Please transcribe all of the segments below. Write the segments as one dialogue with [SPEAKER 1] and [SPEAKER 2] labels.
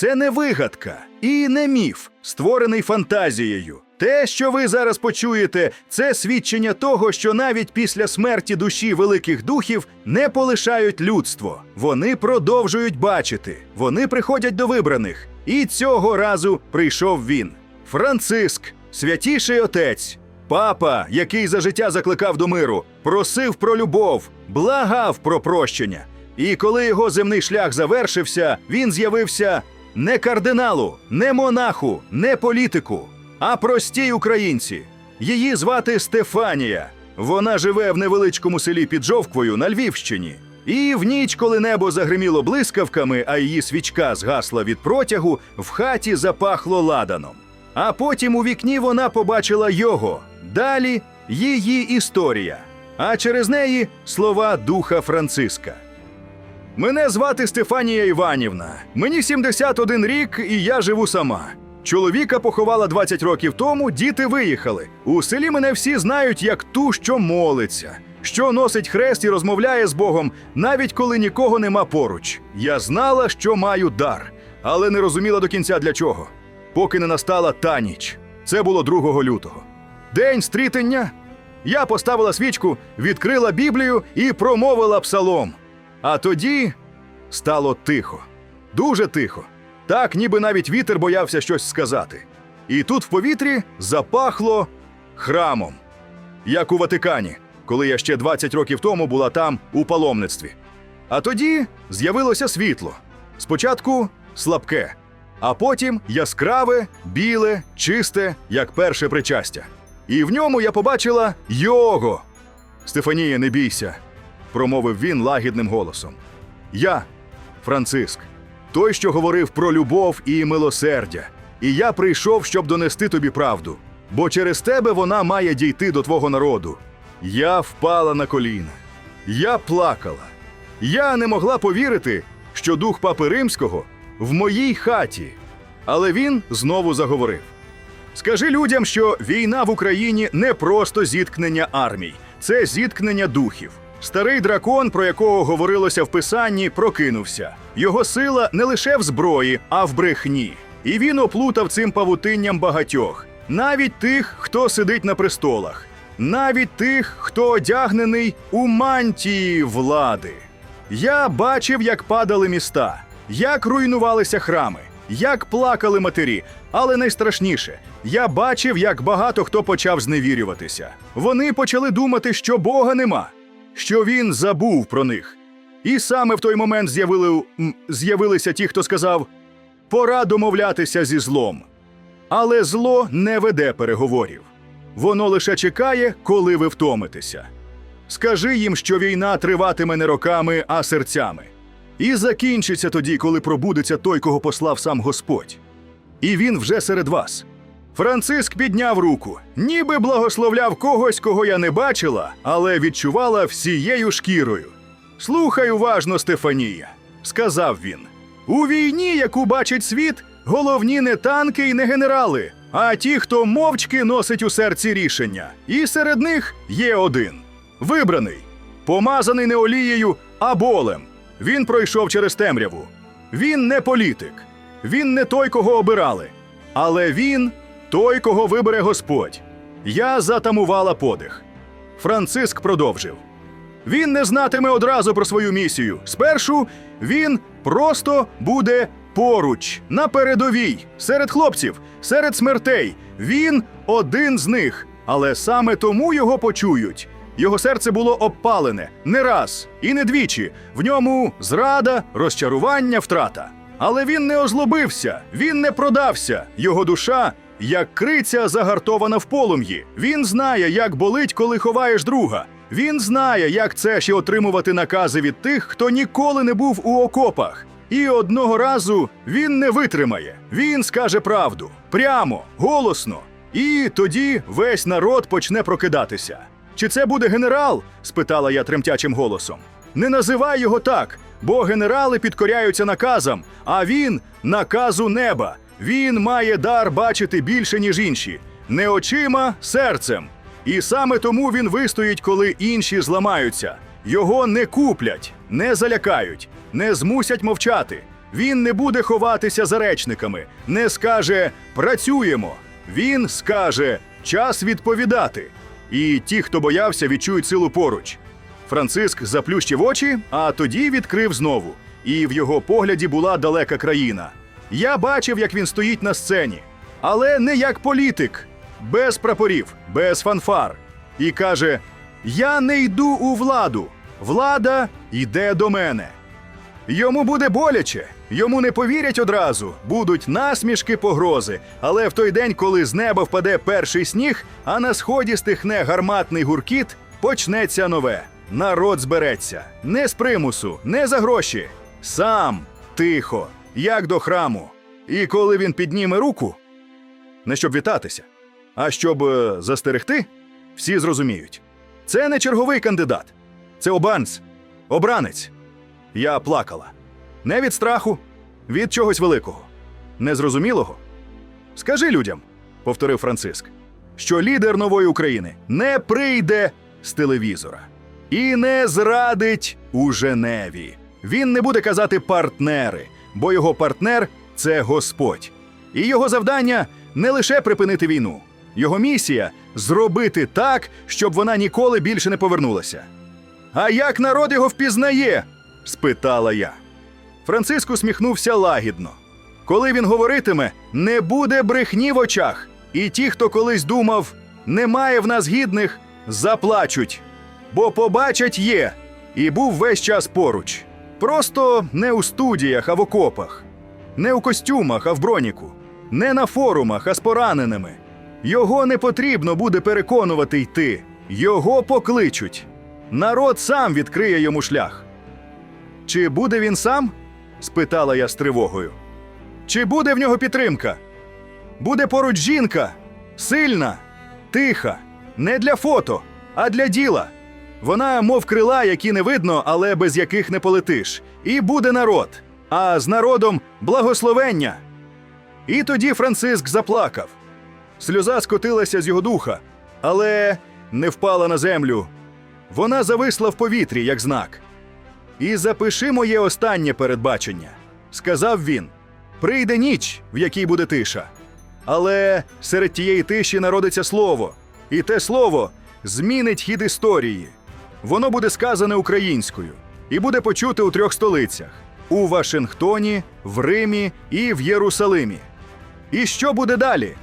[SPEAKER 1] Це не вигадка і не міф, створений фантазією. Те, що ви зараз почуєте, це свідчення того, що навіть після смерті душі великих духів не полишають людство. Вони продовжують бачити, вони приходять до вибраних. І цього разу прийшов він. Франциск, святіший отець, папа, який за життя закликав до миру, просив про любов, благав про прощення. І коли його земний шлях завершився, він з'явився не кардиналу, не монаху, не політику, а простій українці. Її звати Стефанія. Вона живе в невеличкому селі під Жовквою на Львівщині. І в ніч, коли небо загриміло блискавками, а її свічка згасла від протягу, в хаті запахло ладаном. А потім у вікні вона побачила його. Далі її історія. А через неї слова духа Франциска. Мене звати Стефанія Іванівна. Мені 71 рік, і я живу сама. Чоловіка поховала 20 років тому, діти виїхали. У селі мене всі знають як ту, що молиться, що носить хрест і розмовляє з Богом, навіть коли нікого нема поруч. Я знала, що маю дар, але не розуміла до кінця для чого. Поки не настала та ніч. Це було 2 лютого. День стрітення. Я поставила свічку, відкрила Біблію і промовила псалом. А тоді стало тихо, дуже тихо. Так, ніби навіть вітер боявся щось сказати. І тут в повітрі запахло храмом, як у Ватикані, коли я ще 20 років тому була там у паломництві. А тоді з'явилося світло. Спочатку слабке, а потім яскраве, біле, чисте, як перше причастя. І в ньому я побачила його. Стефанія, не бійся, промовив він лагідним голосом. Я, Франциск, той, що говорив про любов і милосердя. І я прийшов, щоб донести тобі правду, бо через тебе вона має дійти до твого народу. Я впала на коліна. Я плакала. Я не могла повірити, що дух Папи Римського в моїй хаті. Але він знову заговорив. Скажи людям, що війна в Україні не просто зіткнення армій, це зіткнення духів. Старий дракон, про якого говорилося в писанні, прокинувся. Його сила не лише в зброї, а в брехні. І він оплутав цим павутинням багатьох, навіть тих, хто сидить на престолах, навіть тих, хто одягнений у мантії влади. Я бачив, як падали міста, як руйнувалися храми, як плакали матері. Але найстрашніше, я бачив, як багато хто почав зневірюватися. Вони почали думати, що Бога нема, що він забув про них. І саме в той момент з'явили, з'явилися ті, хто сказав: пора домовлятися зі злом. Але зло не веде переговорів. Воно лише чекає, коли ви втомитеся. Скажи їм, що війна триватиме не роками, а серцями. І закінчиться тоді, коли пробудеться той, кого послав сам Господь. І він вже серед вас. Франциск підняв руку, ніби благословляв когось, кого я не бачила, але відчувала всією шкірою. Слухай уважно, Стефанія, сказав він. У війні, яку бачить світ, головні не танки і не генерали, а ті, хто мовчки носить у серці рішення. І серед них є один вибраний, помазаний не олією, а болем. Він пройшов через темряву. Він не політик, він не той, кого обирали, але він той, кого вибере Господь. Я затамувала подих. Франциск продовжив. Він не знатиме одразу про свою місію. Спершу він просто буде поруч, на передовій, серед хлопців, серед смертей. Він один з них, але саме тому його почують. Його серце було обпалене не раз і не двічі. В ньому зрада, розчарування, втрата. Але він не озлобився, він не продався. Його душа, як криця, загартована в полум'ї. Він знає, як болить, коли ховаєш друга. Він знає, як це ще отримувати накази від тих, хто ніколи не був у окопах. І одного разу він не витримає. Він скаже правду прямо, голосно. І тоді весь народ почне прокидатися. Чи це буде генерал? спитала я тремтячим голосом. Не називай його так, бо генерали підкоряються наказам, а він наказу неба. Він має дар бачити більше, ніж інші, не очима, серцем. І саме тому він вистоїть, коли інші зламаються. Його не куплять, не залякають, не змусять мовчати. Він не буде ховатися за речниками, не скаже працюємо. Він скаже час відповідати. І ті, хто боявся, відчують силу поруч. Франциск заплющив очі, а тоді відкрив знову. І в його погляді була далека країна. Я бачив, як він стоїть на сцені, але не як політик, без прапорів, без фанфар. І каже: Я не йду у владу, влада йде до мене. Йому буде боляче, йому не повірять одразу, будуть насмішки, погрози. Але в той день, коли з неба впаде перший сніг, а на сході стихне гарматний гуркіт, почнеться нове. Народ збереться не з примусу, не за гроші. Сам тихо, як до храму. І коли він підніме руку, не щоб вітатися, а щоб е, застерегти, всі зрозуміють. Це не черговий кандидат, це обанц, обранець. Я плакала. Не від страху, від чогось великого, незрозумілого. Скажи людям, повторив Франциск, що лідер нової України не прийде з телевізора і не зрадить у Женеві. Він не буде казати партнери, бо його партнер це Господь. І його завдання не лише припинити війну, його місія зробити так, щоб вона ніколи більше не повернулася. А як народ його впізнає? спитала я. Франциск усміхнувся лагідно. Коли він говоритиме, не буде брехні в очах, і ті, хто колись думав, немає в нас гідних, заплачуть, бо побачать є, і був весь час поруч. Просто не у студіях, а в окопах, не у костюмах, а в броніку, не на форумах, а з пораненими. Його не потрібно буде переконувати йти, його покличуть. Народ сам відкриє йому шлях. Чи буде він сам? спитала я з тривогою. Чи буде в нього підтримка? Буде поруч жінка, сильна, тиха, не для фото, а для діла. Вона, мов крила, які не видно, але без яких не полетиш. І буде народ, а з народом благословення. І тоді Франциск заплакав. Сльоза скотилася з його духа, але не впала на землю. Вона зависла в повітрі, як знак. І запиши моє останнє передбачення, сказав він. Прийде ніч, в якій буде тиша. Але серед тієї тиші народиться слово, і те слово змінить хід історії. Воно буде сказане українською і буде почуте у трьох столицях: у Вашингтоні, в Римі і в Єрусалимі. І що буде далі?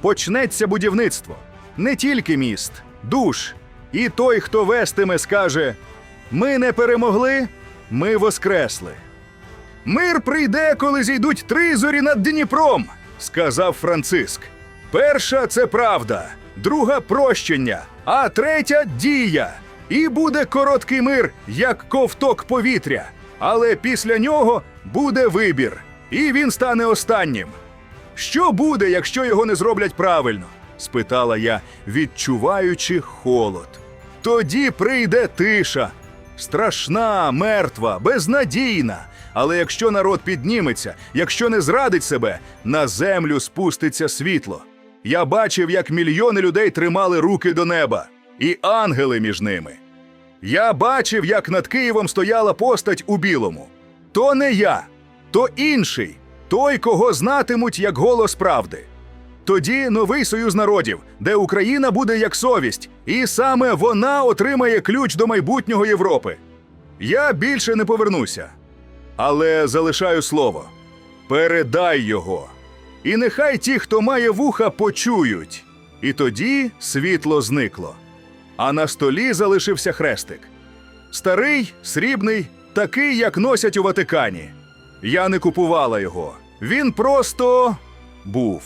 [SPEAKER 1] Почнеться будівництво не тільки міст, душ. І той, хто вестиме, скаже: Ми не перемогли, ми воскресли. Мир прийде, коли зійдуть три зорі над Дніпром, сказав Франциск. Перша це правда, друга прощення, а третя дія. І буде короткий мир, як ковток повітря. Але після нього буде вибір, і він стане останнім. Що буде, якщо його не зроблять правильно? спитала я, відчуваючи холод. Тоді прийде тиша. Страшна, мертва, безнадійна. Але якщо народ підніметься, якщо не зрадить себе, на землю спуститься світло. Я бачив, як мільйони людей тримали руки до неба, і ангели між ними. Я бачив, як над Києвом стояла постать у білому. То не я, то інший, той, кого знатимуть як голос правди. Тоді новий союз народів, де Україна буде як совість, і саме вона отримає ключ до майбутнього Європи. Я більше не повернуся, але залишаю слово: передай його. І нехай ті, хто має вуха, почують. І тоді світло зникло. А на столі залишився хрестик. Старий, срібний, такий, як носять у Ватикані. Я не купувала його. Він просто був.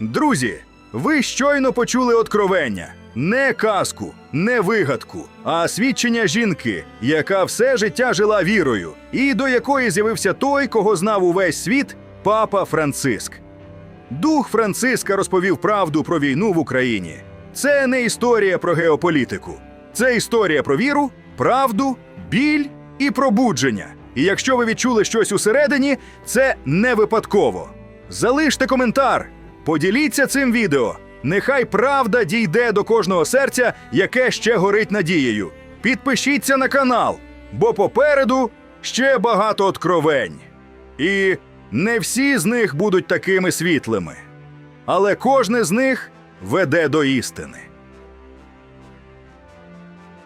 [SPEAKER 1] Друзі, ви щойно почули откровення. Не казку, не вигадку, а свідчення жінки, яка все життя жила вірою, і до якої з'явився той, кого знав увесь світ, папа Франциск. Дух Франциска розповів правду про війну в Україні. Це не історія про геополітику, це історія про віру, правду, біль і пробудження. І якщо ви відчули щось усередині, це не випадково. Залиште коментар, поділіться цим відео. Нехай правда дійде до кожного серця, яке ще горить надією. Підпишіться на канал, бо попереду ще багато откровень. І не всі з них будуть такими світлими, але кожне з них веде до істини.